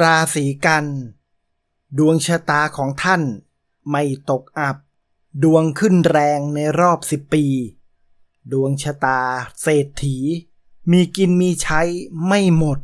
ราศีกัน ดวงชะตาของท่านไม่ตกอับ ดวงขึ้นแรงในรอบสิบปี ดวงชะตาเศรษฐี มีกินมีใช้ไม่หมด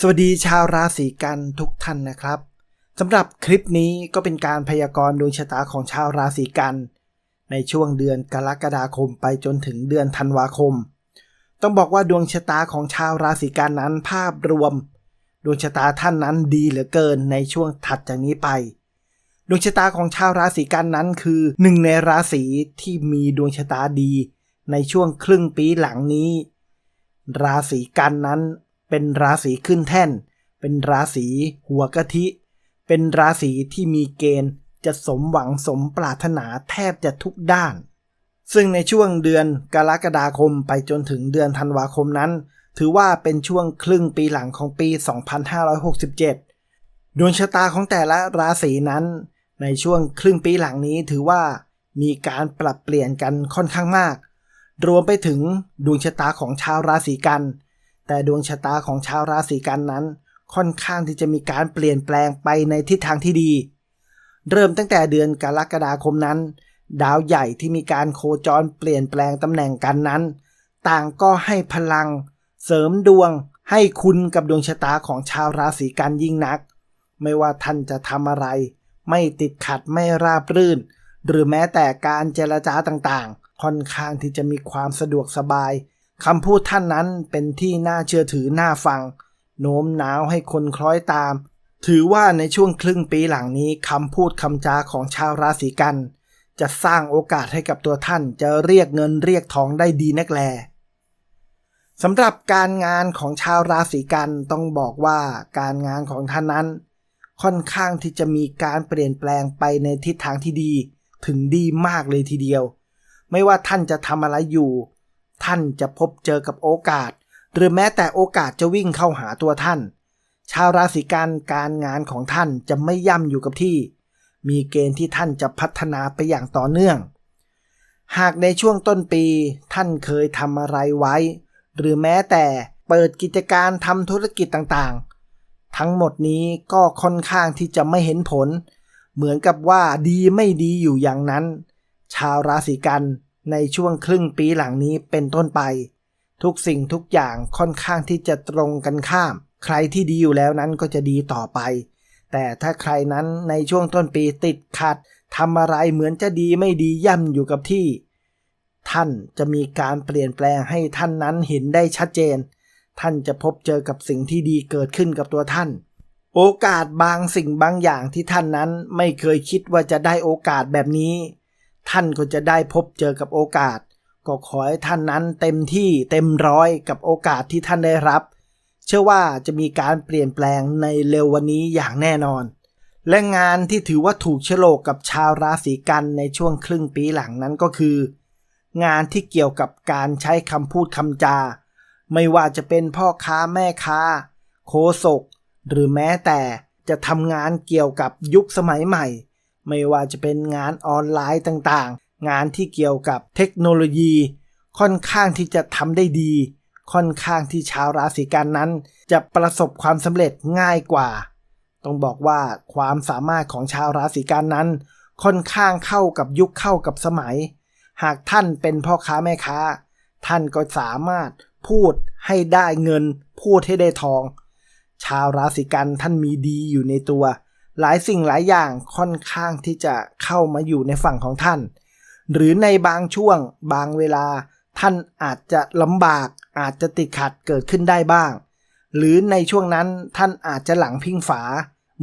สวัสดีชาวราศีกันทุกท่านนะครับสำหรับคลิปนี้ก็เป็นการพยากรณ์ดวงชะตาของชาวราศีกัน ในช่วงเดือนกรกฎาคมไปจนถึงเดือนธันวาคม ต้องบอกว่าดวงชะตาของชาวราศีกันนั้นภาพรวม ดวงชะตาท่านนั้นดีเหลือเกินในช่วงถัดจากนี้ไป ดวงชะตาของชาวราศีกันนั้นคือหนึ่งในราศีที่มีดวงชะตาดี ในช่วงครึ่งปีหลังนี้ ราศีกันนั้นเป็นราศีขึ้นแท่น เป็นราศีหัวกะทิ เป็นราศีที่มีเกณฑ์จะสมหวังสมปรารถนาแทบจะทุกด้าน ซึ่งในช่วงเดือนกรกฎาคมไปจนถึงเดือนธันวาคมนั้น ถือว่าเป็นช่วงครึ่งปีหลังของปี 2567 ดวงชะตาของแต่ละราศีนั้น ในช่วงครึ่งปีหลังนี้ถือว่ามีการปรับเปลี่ยนกันค่อนข้างมาก รวมไปถึงดวงชะตาของชาวราศีกัน แต่ดวงชะตาของชาวราศีกันนั้น ค่อนข้างที่จะมีการเปลี่ยนแปลงไปในทิศทางที่ดี เริ่มตั้งแต่เดือนกรกฎาคมนั้น ดาวใหญ่ที่มีการโคจรเปลี่ยนแปลงตำแหน่งกันนั้น ต่างก็ให้พลัง เสริมดวง ให้คุณกับดวงชะตาของชาวราศีกันยิ่งนัก ไม่ว่าท่านจะทำอะไร ไม่ติดขัดไม่ราบรื่น หรือแม้แต่การเจรจาต่างๆ ค่อนข้างที่จะมีความสะดวกสบายคำพูดท่านนั้นเป็นที่น่าเชื่อถือน่าฟัง โน้มน้าวให้คนคล้อยตาม ถือว่าในช่วงครึ่งปีหลังนี้คำพูดคำจาของชาวราศีกัน จะสร้างโอกาสให้กับตัวท่านจะเรียกเงินเรียกทองได้ดีนักแลสำหรับการงานของชาวราศีกันต้องบอกว่าการงานของท่านนั้น ค่อนข้างที่จะมีการเปลี่ยนแปลงไปในทิศทางที่ดี ถึงดีมากเลยทีเดียว ไม่ว่าท่านจะทำอะไรอยู่ ท่านจะพบเจอกับโอกาส หรือแม้แต่โอกาสจะวิ่งเข้าหาตัวท่าน ชาวราศีกันการงานของท่านจะไม่ย่ำอยู่กับที่ มีเกณฑ์ที่ท่านจะพัฒนาไปอย่างต่อเนื่อง หากในช่วงต้นปีท่านเคยทำอะไรไว้ หรือแม้แต่เปิดกิจการทำธุรกิจต่างๆ ทั้งหมดนี้ก็ค่อนข้างที่จะไม่เห็นผล เหมือนกับว่าดีไม่ดีอยู่อย่างนั้น ชาวราศีกันในช่วงครึ่งปีหลังนี้เป็นต้นไป ทุกสิ่งทุกอย่างค่อนข้างที่จะตรงกันข้าม ใครที่ดีอยู่แล้วนั้นก็จะดีต่อไป แต่ถ้าใครนั้นในช่วงต้นปีติดขัดทำอะไรเหมือนจะดีไม่ดีย่ำอยู่กับที่ ท่านจะมีการเปลี่ยนแปลงให้ท่านนั้นเห็นได้ชัดเจน ท่านจะพบเจอกับสิ่งที่ดีเกิดขึ้นกับตัวท่าน โอกาสบางสิ่งบางอย่างที่ท่านนั้นไม่เคยคิดว่าจะได้โอกาสแบบนี้ ท่านก็จะได้พบเจอกับโอกาส ก็ขอให้ท่านนั้นเต็มที่เต็มร้อยกับโอกาสที่ท่านได้รับเชื่อว่าจะมีการเปลี่ยนแปลงในเร็ววันนี้อย่างแน่นอน และงานที่ถือว่าถูกโฉลกกับชาวราศีกันในช่วงครึ่งปีหลังนั้นก็คือ งานที่เกี่ยวกับการใช้คำพูดคำจา ไม่ว่าจะเป็นพ่อค้าแม่ค้า โคศก หรือแม้แต่จะทำงานเกี่ยวกับยุคสมัยใหม่ ไม่ว่าจะเป็นงานออนไลน์ต่างๆ งานที่เกี่ยวกับเทคโนโลยี ค่อนข้างที่จะทำได้ดี ค่อนข้างที่ชาวราศีกันนั้น จะประสบความสำเร็จง่ายกว่า ต้องบอกว่าความสามารถของชาวราศีกันนั้น ค่อนข้างเข้ากับยุคเข้ากับสมัย หากท่านเป็นพ่อค้าแม่ค้า ท่านก็สามารถพูดให้ได้เงิน พูดให้ได้ทอง ชาวราศีกันท่านมีดีอยู่ในตัว หลายสิ่งหลายอย่างค่อนข้างที่จะเข้ามาอยู่ในฝั่งของท่าน หรือในบางช่วงบางเวลา ท่านอาจจะลำบากอาจจะติดขัดเกิดขึ้นได้บ้าง หรือในช่วงนั้นท่านอาจจะหลังพิงฝา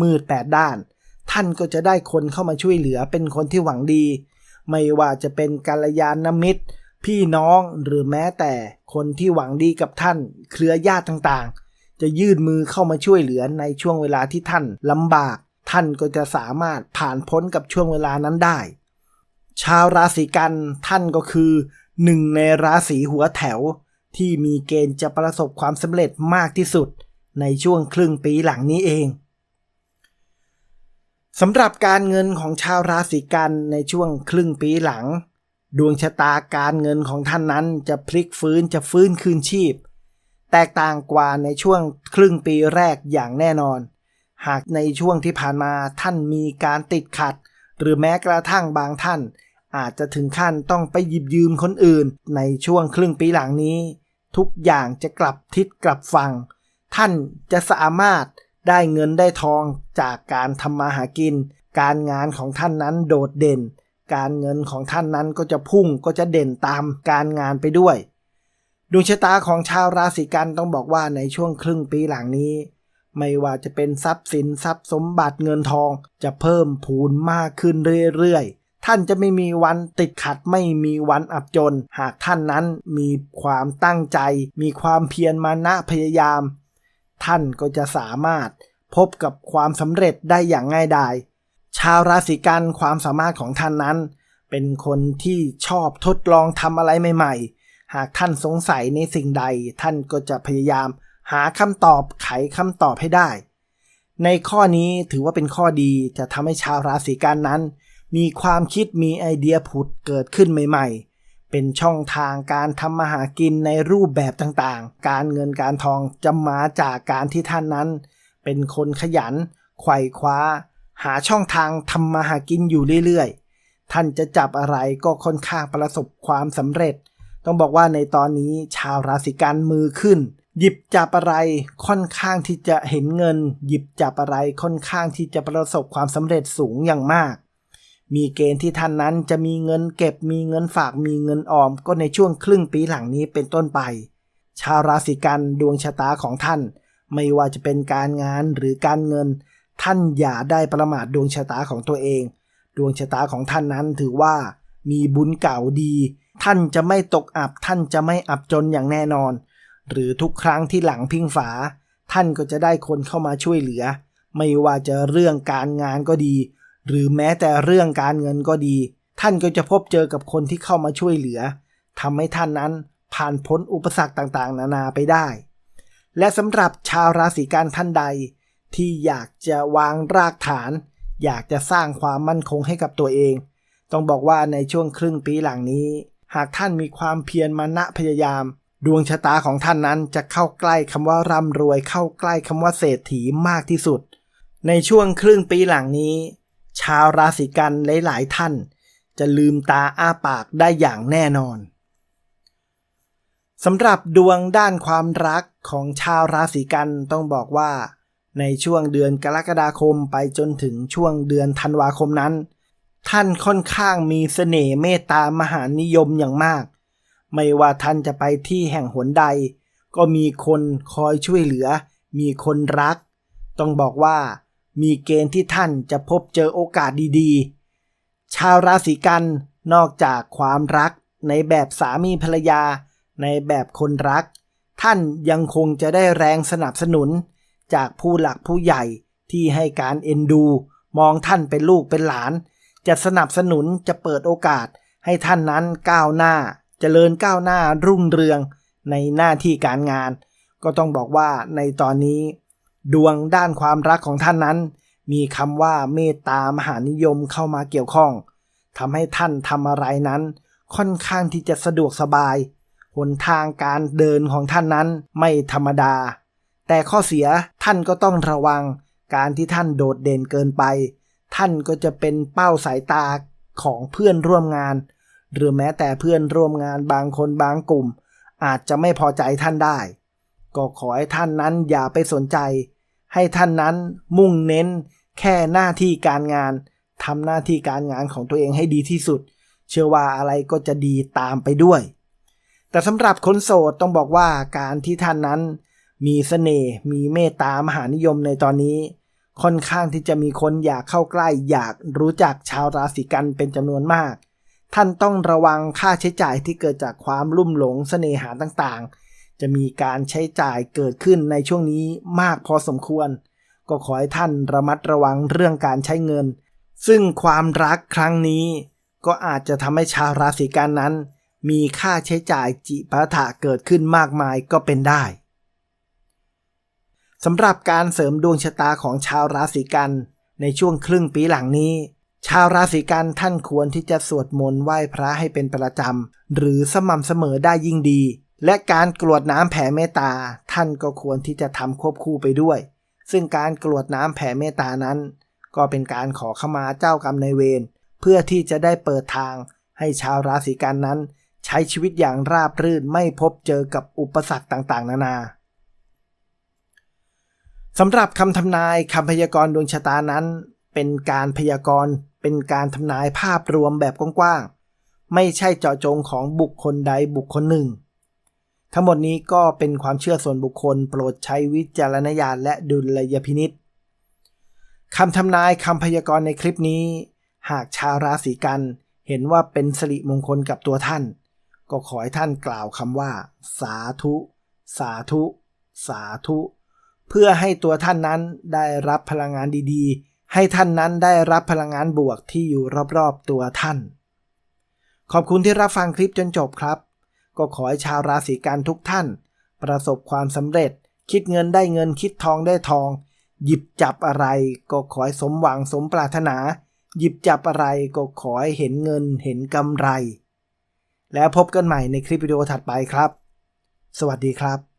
มืดแปดด้าน ท่านก็จะได้คนเข้ามาช่วยเหลือเป็นคนที่หวังดี ไม่ว่าจะเป็นกัลยาณมิตร พี่น้องหรือแม้แต่คนที่หวังดีกับท่าน เครือญาติต่างๆ จะยื่นมือเข้ามาช่วยเหลือในช่วงเวลาที่ท่านลำบาก ท่านก็จะสามารถผ่านพ้นกับช่วงเวลานั้นได้ ชาวราศีกันท่านก็คือ หนึ่งในราศีหัวแถวที่มีเกณฑ์จะประสบความสำเร็จมากที่สุดในช่วงครึ่งปีหลังนี้เองสำหรับการเงินของชาวราศีกันในช่วงครึ่งปีหลัง ดวงชะตาการเงินของท่านนั้นจะพลิกฟื้นจะฟื้นคืนชีพ แตกต่างกว่าในช่วงครึ่งปีแรกอย่างแน่นอน หากในช่วงที่ผ่านมาท่านมีการติดขัด หรือแม้กระทั่งบางท่าน อาจจะถึงขั้นต้องไปหยิบยืมคนอื่น ในช่วงครึ่งปีหลังนี้ ทุกอย่างจะกลับทิศกลับฝั่ง ท่านจะสามารถได้เงินได้ทองจากการทำมาหากิน การงานของท่านนั้นโดดเด่น การเงินของท่านนั้นก็จะพุ่งก็จะเด่นตามการงานไปด้วยดวงชะตาของชาวราศีกันต้องบอกว่าในช่วงครึ่งปีหลังนี้ ไม่ว่าจะเป็นทรัพย์สินทรัพย์สมบัติเงินทองจะเพิ่มพูนมากขึ้นเรื่อยๆ ท่านจะไม่มีวันติดขัดไม่มีวันอับจน หากท่านนั้นมีความตั้งใจ มีความเพียรมานะพยายาม ท่านก็จะสามารถพบกับความสำเร็จได้อย่างง่ายดายชาวราศีกันความสามารถของท่านนั้น เป็นคนที่ชอบทดลองทำอะไรใหม่ๆ หากท่านสงสัยในสิ่งใด ท่านก็จะพยายามหาคำตอบไขคำตอบให้ได้ ในข้อนี้ถือว่าเป็นข้อดีจะทำให้ชาวราศีกันนั้น มีความคิดมีไอเดียผุดเกิดขึ้นใหม่ ๆ เป็นช่องทางการทำมาหากินในรูปแบบต่างๆ การเงินการทองจะมาจากการที่ท่านนั้น เป็นคนขยันไขว่คว้า หาช่องทางทำมาหากินอยู่เรื่อยๆ ท่านจะจับอะไรก็ค่อนข้างประสบความสำเร็จ ต้องบอกว่าในตอนนี้ชาวราศีกันมือขึ้น หยิบจับอะไรค่อนข้างที่จะเห็นเงิน หยิบจับอะไรค่อนข้างที่จะประสบความสำเร็จสูงอย่างมาก มีเกณฑ์ที่ท่านนั้นจะมีเงินเก็บมีเงินฝากมีเงินออมก็ในช่วงครึ่งปีหลังนี้เป็นต้นไป ชาวราศีกันดวงชะตาของท่าน ไม่ว่าจะเป็นการงานหรือการเงิน ท่านอย่าได้ประมาทดวงชะตาของตัวเอง ดวงชะตาของท่านนั้นถือว่า มีบุญเก่าดี ท่านจะไม่ตกอับท่านจะไม่อับจนอย่างแน่นอน หรือทุกครั้งที่หลังพิงฝา ท่านก็จะได้คนเข้ามาช่วยเหลือ ไม่ว่าจะเรื่องการงานก็ดี หรือแม้แต่เรื่องการเงินก็ดี ท่านก็จะพบเจอกับคนที่เข้ามาช่วยเหลือทำให้ท่านนั้นผ่านพ้นอุปสรรคต่างๆ นานาไปได้ และสำหรับชาวราศีกันท่านใด ที่อยากจะวางรากฐาน อยากจะสร้างความมั่นคงให้กับตัวเอง ต้องบอกว่าในช่วงครึ่งปีหลังนี้ หากท่านมีความเพียรมานะพยายาม ดวงชะตาของท่านนั้นจะเข้าใกล้คำว่าร่ำรวย เข้าใกล้คำว่าเศรษฐีมากที่สุด ในช่วงครึ่งปีหลังนี้ ชาวราศีกันหลาย ๆ ท่าน จะลืมตาอ้าปากได้อย่างแน่นอนสำหรับดวงด้านความรักของชาวราศีกันต้องบอกว่า ในช่วงเดือนกรกฎาคมไปจนถึงช่วงเดือนธันวาคมนั้น ท่านค่อนข้างมีเสน่ห์เมตตามหานิยมอย่างมาก ไม่ว่าท่านจะไปที่แห่งหนใด ก็มีคนคอยช่วยเหลือ มีคนรัก ต้องบอกว่า มีเกณฑ์ที่ท่านจะพบเจอโอกาสดีๆ ชาวราศีกันนอกจากความรักในแบบสามีภรรยา ในแบบคนรัก ท่านยังคงจะได้แรงสนับสนุน จากผู้หลักผู้ใหญ่ที่ให้การเอ็นดู มองท่านเป็นลูกเป็นหลาน จะสนับสนุนจะเปิดโอกาสให้ท่านนั้นก้าวหน้าจเจริญก้าวหน้ารุ่งเรืองในหน้าที่การงาน ก็ต้องบอกว่าในตอนนี้ ดวงด้านความรักของท่านนั้น มีคำว่าเมตตามหานิยมเข้ามาเกี่ยวข้องทำให้ท่านทำอะไรนั้น ค่อนข้างที่จะสะดวกสบาย หนทางการเดินของท่านนั้นไม่ธรรมดา แต่ข้อเสียท่านก็ต้องระวัง การที่ท่านโดดเด่นเกินไป ท่านก็จะเป็นเป้าสายตาของเพื่อนร่วมงาน หรือแม้แต่เพื่อนร่วมงานบางคนบางกลุ่ม อาจจะไม่พอใจท่านได้ ก็ขอให้ท่านนั้นอย่าไปสนใจ ให้ท่านนั้นมุ่งเน้นแค่หน้าที่การงานทำหน้าที่การงานของตัวเองให้ดีที่สุด เชื่อว่าอะไรก็จะดีตามไปด้วย แต่สำหรับคนโสดต้องบอกว่าการที่ท่านนั้น มีสเสน่ห์มีเมตตามหานิยมในตอนนี้ ค่อนข้างที่จะมีคนอยากเข้าใกล้อยากรู้จักชาวราศีกันเป็นจำนวนมาก ท่านต้องระวังค่าใช้จ่ายที่เกิดจากความลุ่มหลงเสน่หาต่างๆ จะมีการใช้จ่ายเกิดขึ้นในช่วงนี้มากพอสมควร ก็ขอให้ท่านระมัดระวังเรื่องการใช้เงิน ซึ่งความรักครั้งนี้ ก็อาจจะทำให้ชาวราศีกันนั้น มีค่าใช้จ่ายจิปาถะเกิดขึ้นมากมายก็เป็นได้สำหรับการเสริมดวงชะตาของชาวราศีกันในช่วงครึ่งปีหลังนี้ ชาวราศีกันท่านควรที่จะสวดมนต์ไหว้พระให้เป็นประจำหรือสม่ำเสมอได้ยิ่งดี และการกรวดน้ำแผ่เมตตาท่านก็ควรที่จะทำควบคู่ไปด้วย ซึ่งการกรวดน้ำแผ่เมตตานั้น ก็เป็นการขอขมาเจ้ากรรมนายเวรเพื่อที่จะได้เปิดทาง ให้ชาวราศีกันนั้น ใช้ชีวิตอย่างราบรื่นไม่พบเจอกับอุปสรรคต่างๆ นานาสำหรับคำทำนายคำพยากรณ์ดวงชะตานั้น เป็นการพยากรณ์ เป็นการทำนายภาพรวมแบบกว้างๆไม่ใช่เจาะจงของบุคคลใดบุคคลหนึ่ง ทั้งหมดนี้ก็เป็นความเชื่อส่วนบุคคล โปรดใช้วิจารณญาณและดุลยพินิษคำทำนายคำพยากรณ์ในคลิปนี้ หากชาวราศีกันเห็นว่าเป็นสิริมงคลกับตัวท่าน ก็ขอให้ท่านกล่าวคำว่า สาธุ สาธุ สาธุ เพื่อให้ตัวท่านนั้นได้รับพลังงานดีๆ ให้ท่านนั้นได้รับพลังงานบวกที่อยู่รอบๆตัวท่าน ขอบคุณที่รับฟังคลิปจนจบครับ ก็ขอให้ชาวราศีกันทุกท่าน ประสบความสำเร็จ คิดเงินได้เงินคิดทองได้ทอง หยิบจับอะไรก็ขอให้สมหวังสมปรารถนา หยิบจับอะไรก็ขอให้เห็นเงินเห็นกำไร แล้วพบกันใหม่ในคลิปวิดีโอถัดไปครับ สวัสดีครับ